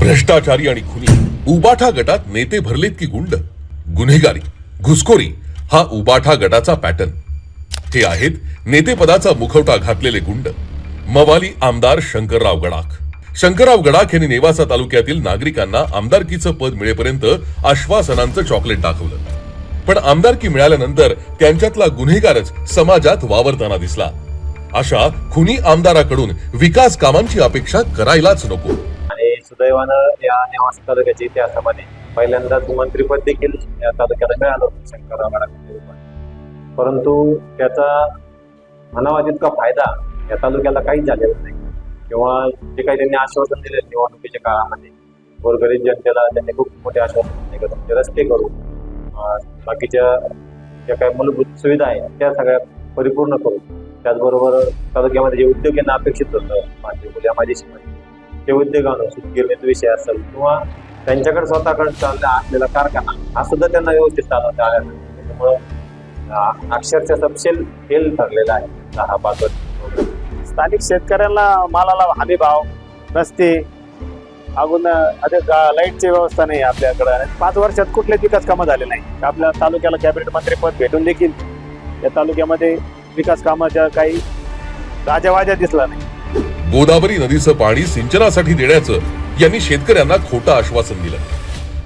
भ्रष्टाचारी आणि खुनी. उबाठा गटात नेते भरलेत की गुंड? गुन्हेगारी. घुसखोरी. हा उबाठा गटाचा पॅटर्न. हे आहेत नेतेपदाचा मुखवटा घातलेले गुंड. मवाली आमदार शंकरराव गडाख. शंकरराव गडाख यांनी नेवासा तालुक्यातील नागरिकांना आमदारकीचं पद मिळेपर्यंत आश्वासनांचं चॉकलेट दाखवलं. पण आमदारकी मिळाल्यानंतर त्यांच्यातला गुन्हेगारच समाजात वावरताना दिसला. अशा खुनी आमदाराकडून विकास कामांची अपेक्षा करायलाच नको. सुदैवानं या निवास तालुक्याच्या इतिहासामध्ये पहिल्यांदाच मंत्रीपद देखील या तालुक्याला मिळालं होतं शंकरराव परंतु त्याचा म्हणावा तितका फायदा या तालुक्याला काहीच झालेला नाही. किंवा जे काही त्यांनी आश्वासन दिले निवडणुकीच्या काळामध्ये गोरगरीब जनतेला त्यांनी खूप मोठे आश्वासन दिले की तुमचे रस्ते करू. बाकीच्या ज्या काही मूलभूत सुविधा आहेत त्या सगळ्या परिपूर्ण करू. त्याचबरोबर तालुक्यामध्ये जे उद्योग यांना अपेक्षित होतं माझे मुल्या माझ्याशी ते उद्योग आणून सुतगिरणीचा विषय असेल किंवा त्यांच्याकडे स्वतःकडे चालला असलेला कारखाना हा सुद्धा त्यांना व्यवस्थित चालवता आला नाही. अक्षरशः तपशील फेल ठरलेला आहे. दहा पाच वर्ष स्थानिक शेतकऱ्यांना मालाला हमी भाव रस्ते अजून आता लाईटची व्यवस्था नाही आपल्याकडे. पाच वर्षात कुठलेच विकास कामं झाले नाही. आपल्या तालुक्याला कॅबिनेट मंत्रीपद भेटून देखील या तालुक्यामध्ये विकास कामाच्या काही राजावाजा दिसला नाही. गोदावरी नदीचं पाणी सिंचनासाठी देण्याचं यांनी शेतकऱ्यांना खोटं आश्वासन दिलं.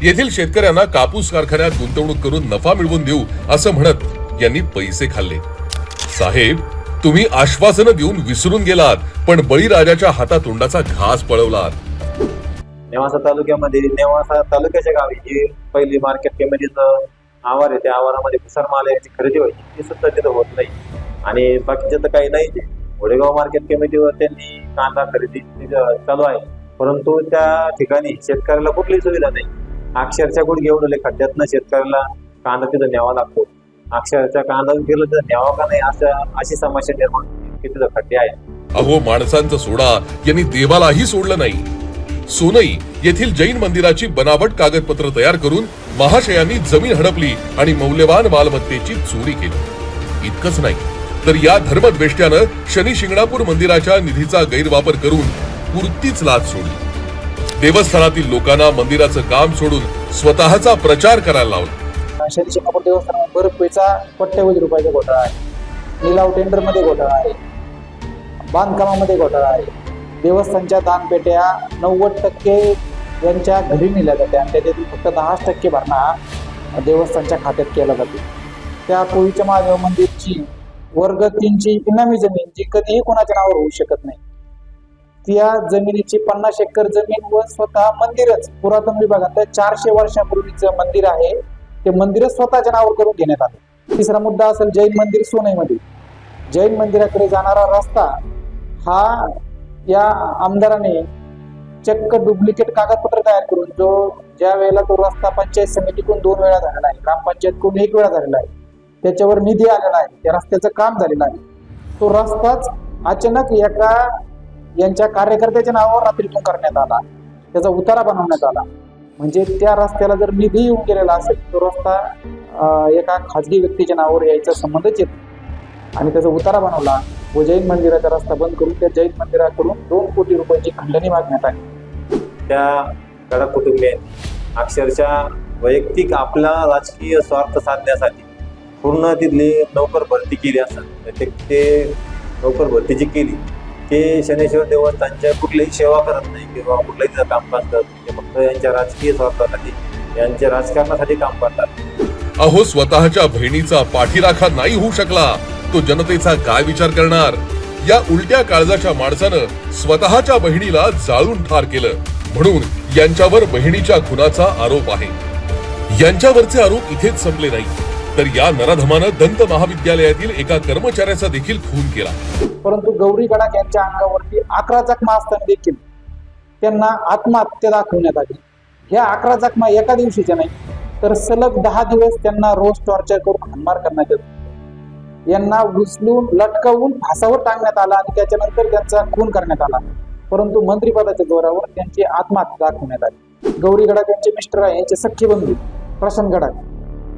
येथील शेतकऱ्यांना कापूस कारखान्यात गुंतवणूक करून नफा मिळवून देऊ असं म्हणत यांनी पैसे खाल्ले. साहेब तुम्ही आश्वासनं देऊन विसरून गेलात पण बळीराजाच्या हातातोंडाचा घास पळवलात. नेवासा तालुक्यामध्ये नेवासा तालुक्याच्या गावी जी पहिली मार्केट कमिटीचं आवार आहे त्या आवारामध्ये माल याची खरेदी व्हायची ती सुद्धा तिथं होत नाही. आणि बाकीचं तर काही नाही. घोडेगाव मार्केट कमिटीवर त्यांनी कांदा खरेदी चालू आहे. परंतु त्या ठिकाणी शेतकऱ्याला कुठलीही सुविधा नाही. अक्षरशः गुड घेऊन आले खड्ड्यातनं शेतकऱ्याला कांदा तिथं न्यावा लागतो. अक्षरशः कांदा गेलं तर न्यावा का नाही असं अशी समस्या निर्माण की तिथं खड्डे आहेत. अहो माणसांचं सोडा. यांनी देवालाही सोडलं नाही. सोनई येथील जैन मंदिराची बनावट कागदपत्र तयार करून महाशयांनी जमीन हडपली आणि मौल्यवान मालमत्तेची चोरी केली. इतकंच नाही. तर या धर्मद्वेष्ट्यानं शनी शिंगणापूर मंदिराच्या निधीचा गैरवापर करून पुरतीच लाच सोडली. देवस्थानातील लोकांना मंदिराचं काम सोडून स्वतःचा प्रचार करायला लावला. शनी शिंगणापूर देवस्थानामध्ये बरं पैसा कोट्यवधी रुपयाचा घोटाळा आहे. लिलाव टेंडरमध्ये घोटाळा आहे. बांधकामामध्ये घोटाळा आहे. देवस्थानच्या दानपेट्या नव्वद टक्के यांच्या घरी नेल्या जाते आणि त्याच्यातील फक्त दहाच टक्के भरणा देवस्थानच्या खात्यात केला जातो त्या पूर्वीच्या महादेव मंदिरची वर्ग तीनची इनामी जमीन जी कधीही कोणाच्या नावावर होऊ शकत नाही. त्या जमिनीची पन्नास एकर जमीन व स्वतः मंदिरच पुरातन विभागात चारशे वर्षापूर्वीचं मंदिर आहे. ते मंदिरच स्वतःच्या नावावर करून घेण्यात आलं. तिसरा मुद्दा असेल जैन मंदिर सोनईमध्ये जैन मंदिराकडे जाणारा रस्ता हा या आमदाराने चक्क डुप्लिकेट कागदपत्र तयार करून जो ज्या वेळेला तो रस्ता पंचायत समितीकडून दोन वेळा झालेला आहे ग्रामपंचायतकडून एक वेळा झालेला आहे त्याच्यावर निधी आलेला आहे. त्या रस्त्याचं काम झालेलं आहे. तो रस्ताच अचानक एका यांच्या कार्यकर्त्याच्या नावावर रात्रीतून करण्यात आला. त्याचा उतारा बनवण्यात आला. म्हणजे त्या रस्त्याला जर निधी येऊन गेलेला असेल तो रस्ता एका खाजगी व्यक्तीच्या नावावर यायचा संबंधच येतो आणि त्याचा उतारा बनवला. व जैन मंदिराचा रस्ता बंद करून त्या जैन मंदिराकडून दोन कोटी रुपयांची खंडणी मागण्यात आली. त्या गडा कुटुंबियांनी अक्षरशः वैयक्तिक आपला राजकीय स्वार्थ साधण्यासाठी पूर्ण तिथली नोकर भरती केली असतात. ते ते नोकर भरती जी केली ते शनेश्वर देवस्थानच्या कुठलीही सेवा करत नाही किंवा कुठलंही तिथं कामकाज करत नाही ते फक्त यांच्या राजकीय स्वार्थासाठी यांच्या राजकारणासाठी काम करतात. अहो स्वतःच्या बहिणीचा पाठीराखा नाही होऊ शकला. तो जनतेचा काय विचार करणार? या उलट्या काळजाच्या माणसानं स्वतःच्या बहिणीला जाळून ठार केलं. म्हणून यांच्यावर बहिणीच्या खुनाचा आरोप आहे. यांच्यावरचे आरोप इथेच संपले नाही तर या नराधमानं दंत महाविद्यालयातील एका कर्मचाऱ्याचा देखील खून केला. परंतु गौरी गडाख यांच्या अंगावरती अकरा चकमा असताना देखील त्यांना आत्महत्या दाखवण्यात आली. ह्या अकरा चकमा एका दिवशीच्या नाही तर सलग दहा दिवस त्यांना रोज टॉर्चर करून हनमार करण्यात येतो. यांना उचलून लटकवून फासावर टांगण्यात आला आणि त्याच्यानंतर त्यांचा खून करण्यात आला. परंतु मंत्रिपदाच्या जोरावर त्यांची आत्महत्या दाखवण्यात आली. गौरी गडाख यांचे मिस्टर आहे यांचे सख्खे बंधू प्रशांत गडाख.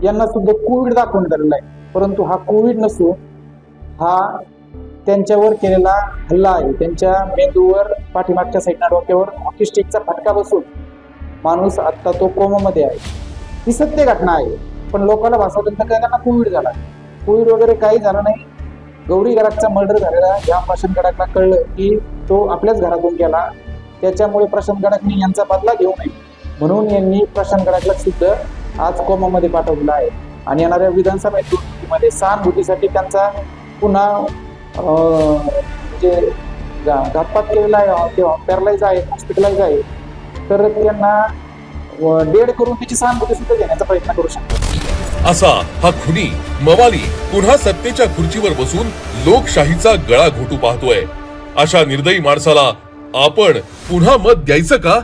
यांना सुद्धा कोविड दाखवून झालेला आहे. परंतु हा कोविड नसून हा त्यांच्यावर केलेला हल्ला आहे. त्यांच्या मेंदूवर पाठीमागच्या साईडना डोक्यावर हॉकीस्टिकचा फटका बसून माणूस आत्ता तो कोमामध्ये आहे. ही सत्य घटना आहे. पण लोकांना भासवलं तर काय त्यांना कोविड झाला. कोविड वगैरे काही झालं नाही. गौरी गडाकचा मर्डर झालेला या प्रशांत गडाकला कळलं की तो आपल्याच घरातून गेला. त्याच्यामुळे प्रशांत गडाकने यांचा बदला घेऊ नये. म्हणून यांनी प्रशांत गडाकला सुद्धा आज कोमामध्ये पाठवलेला आहे. आणि येणाऱ्या विधानसभा निवडणुकीमध्ये सहानुभूतीसाठी त्यांचा पुन्हा जे म्हणजे घातपात केलेला आहे किंवा पॅरलाइज आहे हॉस्पिटलाइज आहे. तर त्यांना डेड करून त्याची सहानुभूती सुद्धा घेण्याचा प्रयत्न करू शकतो. असा हा खुनी मवाली पुन्हा सत्तेच्या खुर्चीवर बसून लोकशाहीचा गळा घोटू पाहतोय. अशा निर्दयी माणसाला आपण पुन्हा मत द्यायचं का?